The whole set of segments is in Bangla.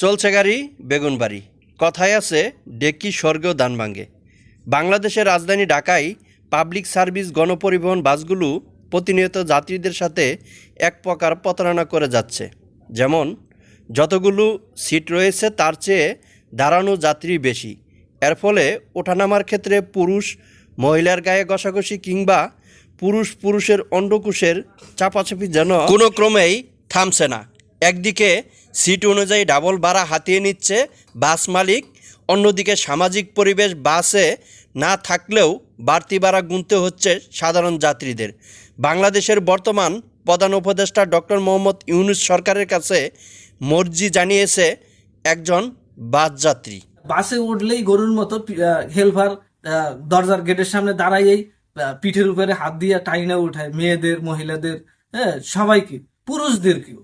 চলছে গাড়ি, বেগুন বাড়ি। কথায় আছে ডেকি স্বর্গেও দান ভাঙ্গে বাংলাদেশের রাজধানী ঢাকায় পাবলিক সার্ভিস গণপরিবহন বাসগুলো প্রতিনিয়ত যাত্রীদের সাথে এক প্রকার প্রতারণা করে যাচ্ছে। যেমন, যতগুলো সিট রয়েছে তার চেয়ে দাঁড়ানো যাত্রী বেশি। এর ফলে ওঠানামার ক্ষেত্রে পুরুষ, মহিলার গায়ে ঘষাঘষি কিংবা পুরুষ পুরুষের অন্ডকুশের চাপাচাপি যেন কোনো ক্রমেই থামছে না। একদিকে সিট অনুযায়ী ডাবল ভাড়া হাতিয়ে নিচ্ছে বাস মালিক, অন্যদিকে সামাজিক পরিবেশ বাসে না থাকলেও বাড়তি ভাড়া গুনতে হচ্ছে সাধারণ যাত্রীদের। বাংলাদেশের বর্তমান প্রধান উপদেষ্টা ডক্টর মোহাম্মদ ইউনুস সরকারের কাছে মর্জি জানিয়েছে একজন বাস যাত্রী। বাসে উঠলেই গরুর মতো হেলপার দরজার গেটের সামনে দাঁড়াইয়েই পিঠের উপরে হাত দিয়ে টাইনা উঠায়, মেয়েদের, মহিলাদের হ্যাঁ সবাইকে পুরুষদেরকেও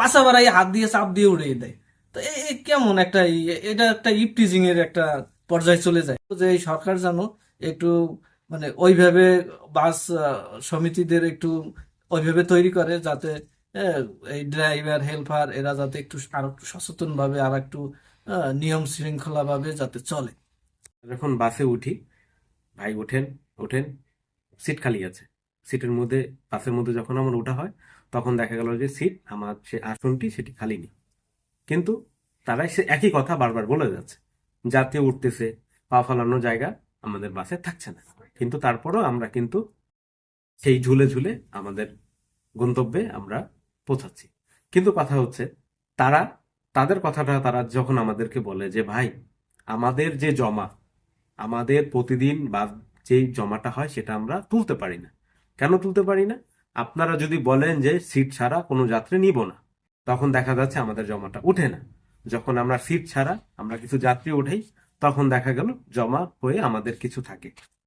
পাশা বাড়াই হাত দিয়ে চাপ দিয়ে উড়িয়ে দেয়। তো এ এ কেমন একটা এটা একটা ইপটিজিং এর একটা পর্যায়ে চলে যায়। যে এই সরকার যেন একটু মানে ওইভাবে বাস সমিতিদের একটু ওইভাবে তৈরি করে যাতে এই ড্রাইভার, হেল্পার এরা যাতে একটু আরও একটু সচেতন ভাবে আর একটু নিয়ম শৃঙ্খলা ভাবে যাতে চলে। যখন বাসে উঠি, ভাই ওঠেন ওঠেন, সিট খালি আছে। সিটের মধ্যে, বাসের মধ্যে যখন আমার ওঠা হয়, তখন দেখা গেল যে সিট আমার সে আসনটি সেটি খালি নেই। কিন্তু তারাই সে একই কথা বারবার বলে যাচ্ছে যাত্রী উঠতেছে, পা ফেলানোর জায়গা আমাদের বাসে থাকছে না। কিন্তু তারপরেও আমরা কিন্তু সেই ঝুলে ঝুলে আমাদের গন্তব্যে আমরা পৌঁছাচ্ছি। কিন্তু কথা হচ্ছে, তারা, তাদের কথাটা তারা যখন আমাদেরকে বলে যে, ভাই, আমাদের যে জমা, আমাদের প্রতিদিন বা যেই জমাটা হয় সেটা আমরা তুলতে পারি না। কেন তুলতে পারি না? আপনারা যদি বলেন যে সিট ছাড়া কোনো যাত্রী নিব না, তখন দেখা যাচ্ছে আমাদের জমাটা উঠে না। যখন আমরা সিট ছাড়া আমরা কিছু যাত্রী উঠাই তখন দেখা গেল জমা হয়ে আমাদের কিছু থাকে।